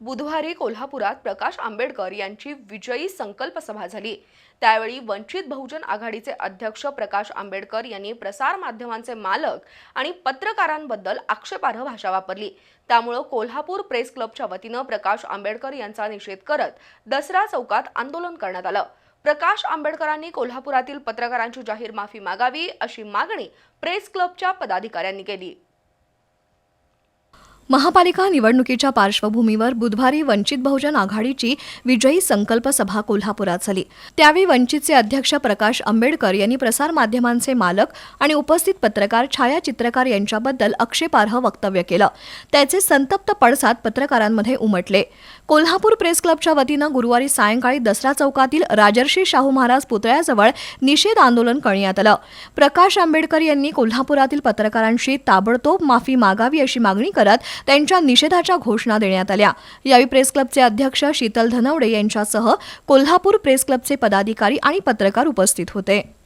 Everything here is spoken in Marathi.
बुधवारी कोल्हापुरात प्रकाश आंबेडकर यांची विजयी संकल्प सभा झाली. त्यावेळी वंचित बहुजन आघाडीचे अध्यक्ष प्रकाश आंबेडकर यांनी प्रसार माध्यमांचे मालक आणि पत्रकारांबद्दल आक्षेपार्ह भाषा वापरली. त्यामुळं कोल्हापूर प्रेस क्लबच्या वतीनं प्रकाश आंबेडकर यांचा निषेध करत दसरा चौकात आंदोलन करण्यात आलं. प्रकाश आंबेडकरांनी कोल्हापुरातील पत्रकारांची जाहीर माफी मागावी अशी मागणी प्रेस क्लबच्या पदाधिकाऱ्यांनी केली. महापालिका निवडणुकीच्या पार्श्वभूमीवर बुधवारी वंचित बहुजन आघाडीची विजयी संकल्प सभा कोल्हापुरात झाली. त्यावेळी वंचितचे अध्यक्ष प्रकाश आंबेडकर यांनी प्रसारमाध्यमांचे मालक आणि उपस्थित पत्रकार छायाचित्रकार यांच्याबद्दल आक्षेपार्ह वक्तव्य केलं. त्याचे संतप्त पडसाद पत्रकारांमध्ये उमटले. कोल्हापूर प्रेस क्लबच्या वतीनं गुरुवारी सायंकाळी दसरा चौकातील राजर्षी शाहू महाराज पुतळ्याजवळ निषेध आंदोलन करण्यात आलं. प्रकाश आंबेडकर यांनी कोल्हापुरातील पत्रकारांशी ताबडतोब माफी मागावी अशी मागणी करत त्यांच्या निषेधाच्या घोषणा देण्यात आल्या. यावेळी प्रेस क्लबचे अध्यक्ष शीतल धनवडे यांच्यासह कोल्हापूर प्रेस क्लबचे पदाधिकारी आणि पत्रकार उपस्थित होते.